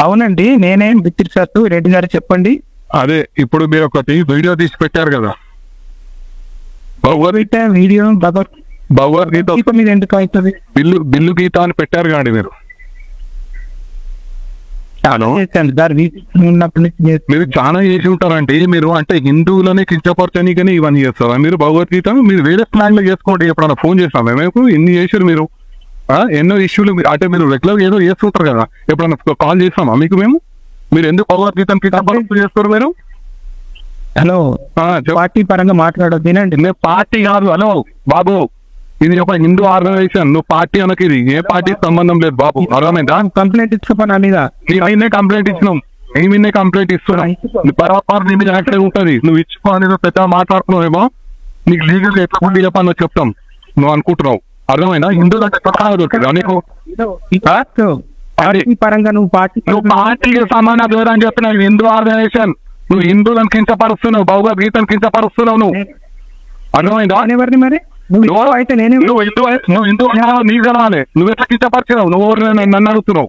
అవునండి నేనేం బిత్తిరి సార్ రెడ్డి గారు చెప్పండి. అదే ఇప్పుడు మీరు ఒకటి వీడియో తీసి పెట్టారు కదా. వీడియో భగవద్గీత గీత మీద ఎందుకు అవుతుంది? బిల్లు బిల్లు గీత అని పెట్టారు కాండి మీరు. మీరు చాలా చేసి ఉంటారంటే మీరు అంటే హిందువులని కించపరచనీకని ఇవన్నీ చేస్తారా? మీరు భగవద్గీత మీరు వేరే స్లాంగ్లో చేసుకోండి. ఎప్పుడన్నా ఫోన్ చేస్తాను మేము ఎన్ని చేశారు మీరు? ఎన్నో ఇష్యూలు మీరు- అంటే మీరు రెగ్యులర్ ఏదో చేస్తుంటారు కదా. ఎప్పుడన్నా కాల్ చేస్తామా మీకు మేము? మీరు ఎందుకు చేస్తారు మీరు? హలో పార్టీ పరంగా మాట్లాడొద్దు వినండి. నేను పార్టీ కాదు హలో బాబు. ఇది ఒక హిందూ ఆర్గనైజేషన్ నువ్వు పార్టీ అనకి ఇది. ఏ పార్టీ సంబంధం లేదు బాబు. అర్థమైందా? కంప్లైంట్ ఇచ్చుకోపా నా మీద. నేనే కంప్లైంట్ ఇచ్చినాం. మేమిన్నే కంప్లైంట్ ఇస్తున్నాం. నీ పరాపారు నీ మీద యాక్టివ్ ఉంటది. నువ్వు ఇచ్చుకో అనేది పెద్ద మాట్లాడుతున్నావేమో? నీకు లీగల్ ఎట్లా ఉండి చెప్పాలో చెప్తాం. నువ్వు అనుకుంటున్నావు. అర్థమైనా హిందువులు అంటే దొరికిందా నీకు? పార్టీ పరంగా నువ్వు పార్టీ నువ్వు పార్టీకి సమాన దూరం అని చెప్పిన హిందూ ఆర్గనైజేషన్. నువ్వు హిందువులను కించపరుస్తున్నావు భగవద్గీతను కించపరుస్తున్నావు నువ్వు. అర్థమైందా? ఎవరిని మరి? నువ్వు అయితే నేనే నువ్వు హిందూ నువ్వు హిందూ నీకు నువ్వు ఎట్లా కించపరిచినావు? నువ్వు నన్ను అడుగుతున్నావు?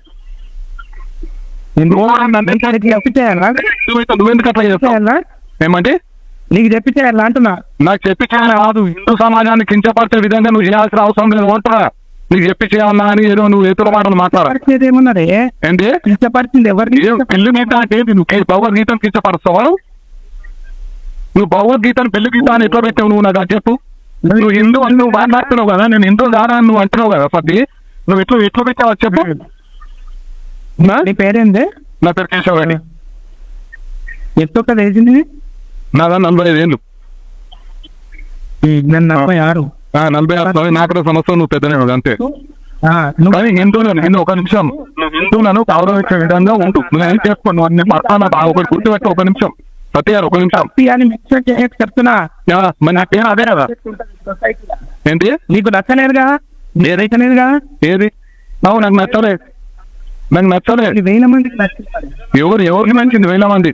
నువ్వు నువ్వెందుకు అట్లా చేస్తావు? ఏమంటే నీకు చెప్పిచ్చేయాలా అంటున్నా? నాకు చెప్పి కాదు. హిందూ సమాజాన్ని కించపరిచే విధంగా నువ్వు చేయాల్సిన అవసరం లేదు. ఉంటా నీకు చెప్పి చేయాలన్నా అని ఏదో నువ్వు ఎదురు మాటలు మాట్లాడ పరిస్థితి ఏమన్నారే ఏంటి ఇష్టపరిచింది ఎవరిని పెళ్ళి మీద అంటే? నువ్వు భగవద్గీతను కించపరుస్తావా? నువ్వు భగవద్గీతను పెళ్ళి గీత అని ఎట్లా పెట్టావు నువ్వు? నాకు చెప్పు. నువ్వు హిందూ అని నువ్వు మాట్లాడుతున్నావు కదా. నేను హిందూ దారా అని నువ్వు అంటున్నావు కదా పది నువ్వు ఎట్లా ఎట్లా పెట్టావు చెప్పు. నా? నీ పేరేంది? నా పేరు కేశవ్ రెడ్డి ఎంత ఒక వేసింది? నాదా నలభై ఐదు ఏళ్ళు. నేను నలభై ఆరు. నలభై ఆరు. నాకు సంవత్సరం నువ్వు పెద్దనే అంతే. కానీ హిందువులను హిందూ ఒక నిమిషం. నువ్వు హిందువులను గౌరవించే విధంగా ఉంటూ నువ్వు ఏం చేసుకో నువ్వు అన్ని మతాన ఒకటి గుర్తుపెట్టు ఒక నిమిషం. సత్య గారు ఒక నిమిషం. చెప్తున్నా. నాకేం అదే కదా? ఏంటి? నీకు నచ్చలేదుగా? నచ్చలేదుగా ఏది? అవు నాకు నచ్చలే నాకు నచ్చలే ఇది వేల మందికి ఎవరు ఎవరికి మంచింది? వేల మంది.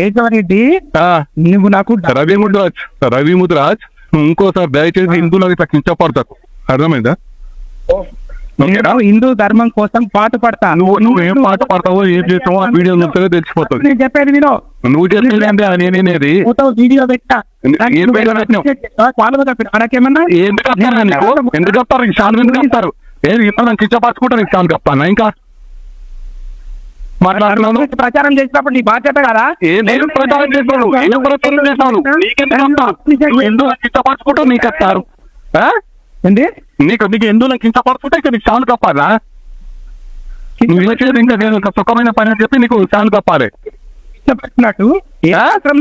కేశవరెడ్డి నువ్వు నాకు రవి ముద్రాజ్ రవి ముద్రాజ్ ఇంకోసారి దయచేసి హిందువులకు ఇట్లా కించపడతాకు. అర్థమైందా? నేను హిందూ ధర్మం కోసం పాటు పడతా. నువ్వు నువ్వు ఏం పాట పడతావో ఏం చేస్తావో ఆ వీడియో చూస్తే తెలిసిపోతుంది. నేను చెప్పేది వినో. నువ్వు చేసేది అంటే నేనేది వీడియో పెట్టా. ఏం వీడియో పెట్టినావు? ఫాలోగా పెట్టు మనకేమన్నా? ఎందుకు ఎందుకు షాన్ ఎందుకు వస్తారు ఏది ఇప్పుడు కించపరచుకుంటా నీకు షాన్ చెప్తాను ఇంకా? మాట్లాడుతున్నాను. ప్రచారం చేసినప్పుడు నీ బాధ్యత కదా? నేను ప్రచారం చేస్తాను ఏం ప్రచారం చేస్తాను నీకెందుకు అంత? నువ్వు ఎందుకు కించపరచుకుంటూ నీకు వస్తారు? ఏంటి నీకు నీకు ఎందుకు కించపరచుకుంటే ఇక నీకు షాన్ కప్పాలా? నువ్వు ఇంకా నేను ఒక సుఖమైన పని అని చెప్పి నీకు షాన్ కప్పాలి.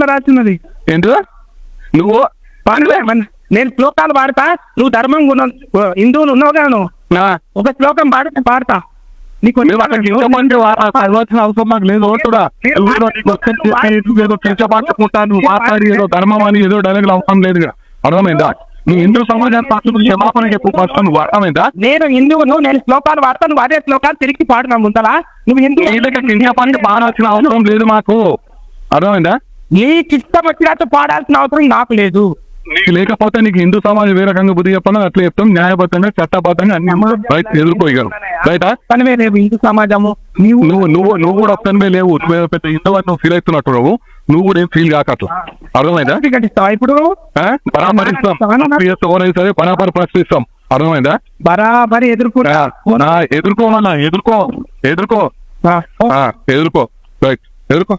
రాస్తున్నది ఏంటి నువ్వు? నేను శ్లోకాలు పాడతా. నువ్వు ధర్మం ఉన్న- హిందువులు నువ్వు. నా ఒక శ్లోకం పాడితే పాడతా. నీకు చదవాల్సిన అవసరం నాకు లేదు ఏదో మాట్లాడి ఏదో ధర్మం అని ఏదో డైలాగ్ అవసరం లేదు. అర్థమైందా? నువ్వు హిందూ సమాజాన్ని పక్కన క్షమాపణ చెప్పు ఫస్ట్ నువ్వు అర్థమైందా? నేను హిందువును నేను శ్లోకాలు పాడతా నువ్వు అదే శ్లోకాలు తిరిగి పాడునా ముందలా. నువ్వు హిందూ నీ కించపండి బాగాల్సిన అవసరం లేదు మాకు. అర్థమైందా? నీకు ఇష్టం వచ్చినట్టు పాడాల్సిన అవసరం నాకు లేదు. లేకపోతే నీకు హిందూ సమాజం ఏ రకంగా బుద్ధి చెప్పాలో అట్లా చెప్తాం. న్యాయబద్ధంగా చట్టబద్ధంగా అన్ని రైట్ ఎదుర్కోగలం. రైటా పనివే రేపు హిందూ సమాజము నీవు నువ్వు నువ్వు నువ్వు కూడా ఒక్కనివే లేవు. నువ్వు పెద్ద హిందూ నువ్వు ఫీల్ అవుతున్నట్టు నువ్వు నువ్వు కూడా ఏం ఫీల్ కాక అట్లా అర్థమైందా ఇప్పుడు ఎవరైనా సరే పరాపర ప్రశ్నిస్తాం అర్థమైందా? బరాబరి నా ఎదుర్కోవాలన్నా ఎదుర్కో ఎదుర్కో. ఎదుర్కో. రైట్ ఎదుర్కో.